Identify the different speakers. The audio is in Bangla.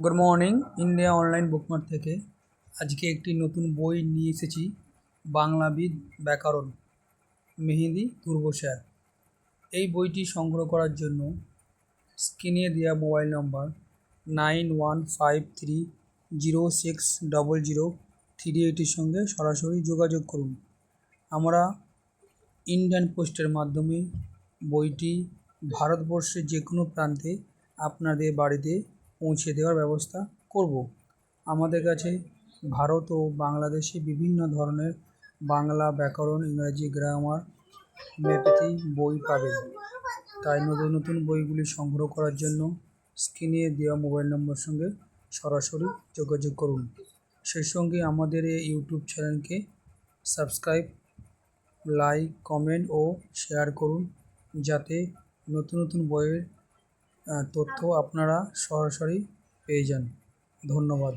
Speaker 1: Good morning India online Bookmart থেকে। আজকে একটি নতুন বই নিয়ে এসেছি বাংলাবিদ ব্যাকরণ মেহেদি স্যার এই বইটি সংগ্রহ করার জন্য স্ক্রিনে দেওয়া mobile number nine one five three zero six double zero three এইটের সঙ্গে সরাসরি যোগাযোগ করুন। আমরা ইন্ডিয়ান পোস্টের মাধ্যমে বইটি ভারতবর্ষের যে কোনো প্রান্তে আপনাদের বাড়িতে পৌঁছে দেওয়ার ব্যবস্থা করব। আমাদের কাছে ভারত ও বাংলাদেশে বিভিন্ন ধরনের বাংলা ব্যাকরণ, ইংরাজি গ্রামার হোমিওপ্যাথি বই পাবেন। তাই নতুন নতুন বইগুলি সংগ্রহ করার জন্য স্ক্রিনে দেওয়া মোবাইল নম্বর সঙ্গে সরাসরি যোগাযোগ করুন। সেই সঙ্গে আমাদের এই ইউটিউব চ্যানেলকে সাবস্ক্রাইব লাইক কমেন্ট ও শেয়ার করুন। যাতে নতুন নতুন বইয়ের তথ্য আপনারা সরাসরি পেয়ে যান। ধন্যবাদ।